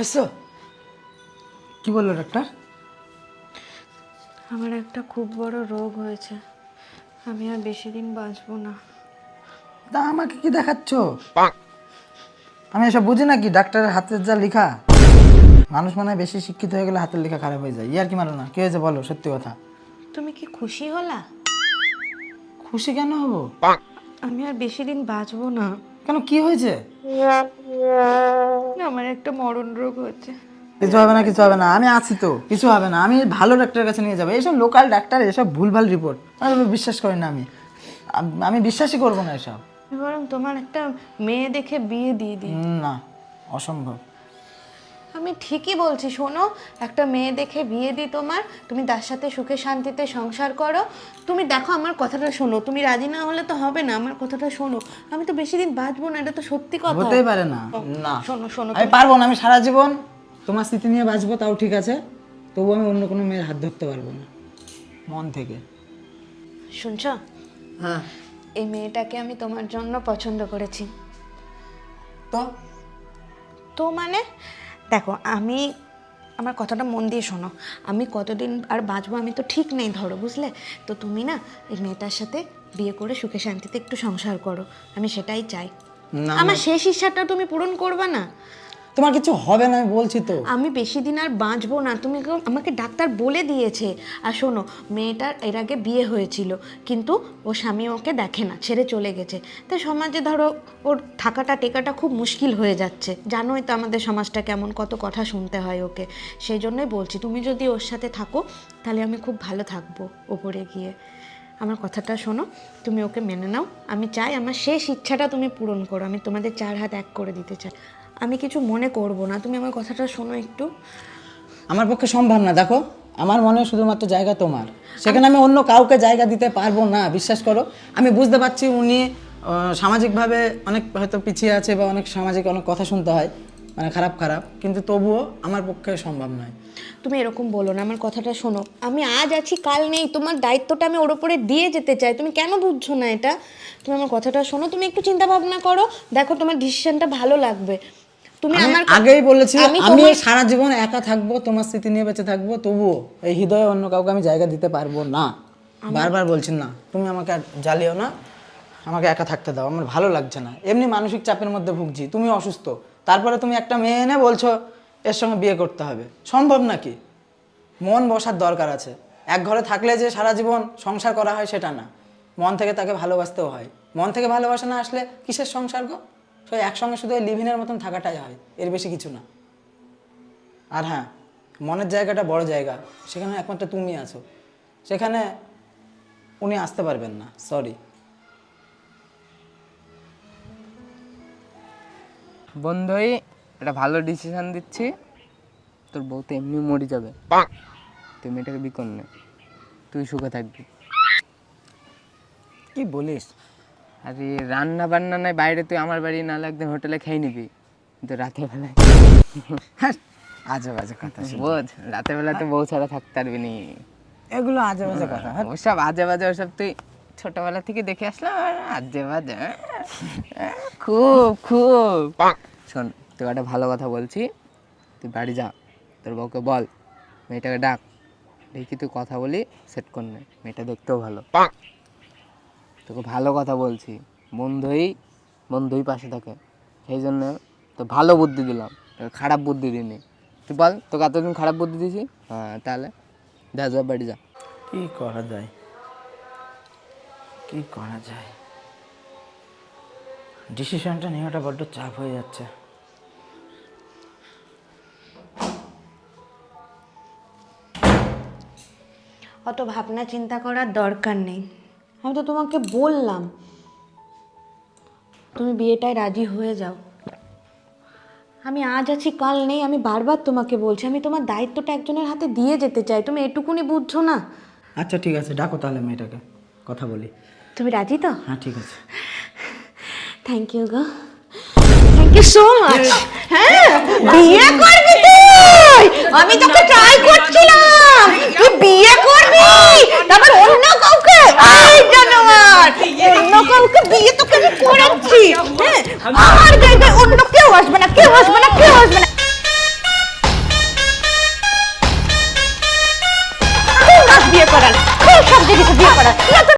এসো কি বলল ডাক্তার? আমার একটা খুব বড় রোগ হয়েছে। আমি আর বেশি দিন বাঁচবো না। তা আমাকে কি দেখাচ্ছ? আমি এসব বুঝি নাকি? ডাক্তারের হাতের যা লেখা। মানুষ মানে বেশি শিক্ষিত হয়ে গেলে হাতের লেখা খারাপ হয়ে যায়। ইয়ার কি মানো না কি হয়েছে বলো সত্যি কথা। তুমি কি খুশি হলা? খুশি কেন হব? আমি আর বেশি দিন বাঁচবো না। কেন কি হয়েছে? একটা মরণ রোগ হচ্ছে। কিছু হবে না কিছু হবে না। আমি আছি তো কিছু হবে না। আমি ভালো ডাক্তারের কাছে নিয়ে যাব। এইসব লোকাল ডাক্তার এসব ভুলভাল রিপোর্ট আমি বিশ্বাস করি না আমি। আমি বিশ্বাসই করব না এসব। বরং তোমার একটা মেয়ে দেখে বিয়ে দিয়ে দিই। না অসম্ভব। আমি ঠিকই বলছি শোনো একটা মেয়ে দেখে বিয়ে দিই তোমার তুমি তার সাথে সুখে শান্তিতে সংসার করো। তুমি দেখো আমার কথাটা শোনো তুমি রাজি না হলে তো হবে না আমার কথাটা শোনো। আমি তো বেশি দিন বাঁচবো না এটা তো সত্যি কথা। হতেই পারে না। না। শোনো শোনো আমি পারব না আমি সারা জীবন তোমার স্মৃতি নিয়ে বাঁচবো তাও ঠিক আছে। তবু আমি অন্য কোনো মেয়ের হাত ধরতে পারব না। মন থেকে। শুনছ? হ্যাঁ। এই মেয়েটাকে আমি তোমার জন্য পছন্দ করেছি। তো? তো মানে? দেখো আমি আমার কথাটা মন দিয়ে শোনো। আমি কতদিন আর বাঁচবো আমি তো ঠিক নেই ধরো বুঝলে? তো তুমি না এই মেয়েটার সাথে বিয়ে করে সুখে শান্তিতে একটু সংসার করো। আমি সেটাই চাই। আমার শেষ ইচ্ছাটা তুমি পূরণ করবে না? তোমার কিছু হবে না, আমি বলছি তো। আমি বেশি দিন আর বাঁচবো না। তুমি কেউ- আমাকে ডাক্তার বলে দিয়েছে। আর শোনো, মেয়েটার এর আগে বিয়ে হয়েছিল, কিন্তু ও স্বামী ওকে দেখে না, ছেড়ে চলে গেছে। তাই সমাজে ধরো, ওর থাকাটা, টেকাটা খুব মুশকিল হয়ে যাচ্ছে। জানোই তো আমাদের সমাজটা কেমন, কত কথা শুনতে হয় ওকে। সেই জন্যই বলছি, তুমি যদি ওর সাথে থাকো, তাহলে আমি খুব ভালো থাকব ওপরে গিয়ে। আমার কথাটা শোনো, তুমি ওকে মেনে নাও। আমি চাই আমার শেষ ইচ্ছাটা তুমি পূরণ করো। আমি তোমাদের চার হাত এক করে দিতে চাই। আমি কিছু মনে করব না। তুমি আমার কথাটা শোনো একটু। আমার পক্ষে সম্ভব না দেখো। আমার মনে হয় শুধুমাত্র জায়গা তোমার। সেখানে আমি অন্য কাউকে জায়গা দিতে পারব না বিশ্বাস করো। আমি বুঝতে পারছি উনি সামাজিকভাবে অনেক হয়তো পিছিয়ে আছে বা অনেক সামাজিক অনেক কথা শুনতে হয় মানে খারাপ খারাপ কিন্তু তবুও আমার পক্ষে সম্ভব নয়। তুমি এরকম বলো না আমার কথাটা শোনো। আমি আজ আছি কাল নেই তোমার দায়িত্বটা আমি ওর উপরে দিয়ে যেতে চাই। তুমি কেন বুঝছ না এটা? তুমি আমার কথাটা শোনো তুমি একটু চিন্তা ভাবনা করো। দেখো তোমার ডিসিশনটা ভালো লাগবে। তুমি আমি আমার আগেই বলেছি আমি সারা জীবন একা থাকব তোমার স্মৃতি নিয়ে বেঁচে থাকব তবুও এই হৃদয়ে অন্য কাউকে আমি জায়গা দিতে পারব না। বারবার বলছি না তুমি আমাকে আর জ্বালিও না আমাকে একা থাকতে দাও আমার ভালো লাগছে না। এমনি মানসিক চাপের মধ্যে ভুগছি তুমি অসুস্থ তারপরে তুমি একটা মেয়ে এনে বলছো এর সঙ্গে বিয়ে করতে হবে। সম্ভব নাকি? মন বসার দরকার আছে। এক ঘরে থাকলে যে সারা জীবন সংসার করা হয় সেটা না। মন থেকে তাকে ভালোবাসতেও হয়। মন থেকে ভালোবাসা না আসলে কিসের সংসার গো? সেই একসঙ্গে শুধু লিভিনের মতন থাকাটাই হয় এর বেশি কিছু না। আর হ্যাঁ মনের জায়গাটা বড় জায়গা সেখানে একমাত্র তুমি আছো। সেখানে উনি আসতে পারবেন না সরি বন্ধুই একটা ভালো ডিসিশন দিচ্ছি। তোর বউ তো এমনি মরে যাবে। তুই মেয়েটাকে বিকন নে তুই সুখে থাকবি। কি বলিস? আরে রান্না বান্না নাই বাইরে তুই আমার বাড়ি না একদিন হোটেলে খেয়ে নিবি। কিন্তু রাতের বেলায় হ্যাঁ আজে বাজে কথা বোঝ। রাতের বেলা তো বউ ছাড়া থাকতে পারবি নি। এগুলো আজে বাজে কথা হ্যাঁ। ওসব আজে বাজে ওসব তুই ছোটবেলা থেকে দেখে আসলাম আর আজে বাজে? খুব খুব। শোন তোকে একটা ভালো কথা বলছি। তুই বাড়ি যা তোর বউকে বল মেয়েটাকে ডাক। দেখি তুই কথা বলি সেট কর নে। মেয়েটা দেখতেও ভালো। তোকে ভালো কথা বলছি। বন্ধুই বন্ধুই পাশে থাকে। সেই জন্য তো ভালো বুদ্ধি দিলাম। খারাপ বুদ্ধি দিইনি। তুই বল তোকে এতদিন খারাপ বুদ্ধি দিয়েছি? হ্যাঁ তাহলে যা যা বাড়ি যা। কি করা যায়? কি করা যায়? ডিসিশনটা নেওয়াটা বড্ড চাপ হয়ে যাচ্ছে। অত ভাবনা চিন্তা করার দরকার নেই। আমি তো তোমাকে বললাম। তুমি বিয়েটায় রাজি হয়ে যাও। আমি আজ আছি কাল নেই আমি বারবার তোমাকে বলছি। আমি তোমার দায়িত্বটা একজনের হাতে দিয়ে যেতে চাই। তুমি এটুকুনি বুঝছ না? আচ্ছা ঠিক আছে ডাকো তাহলে মেয়েটাকে। কথা বলি। তুমি রাজি তো? হ্যাঁ ঠিক আছে। Thank you go. Thank you so much হ্যাঁ বিয়ে করবি তুই? আমি তোকে ট্রাই করছিলাম।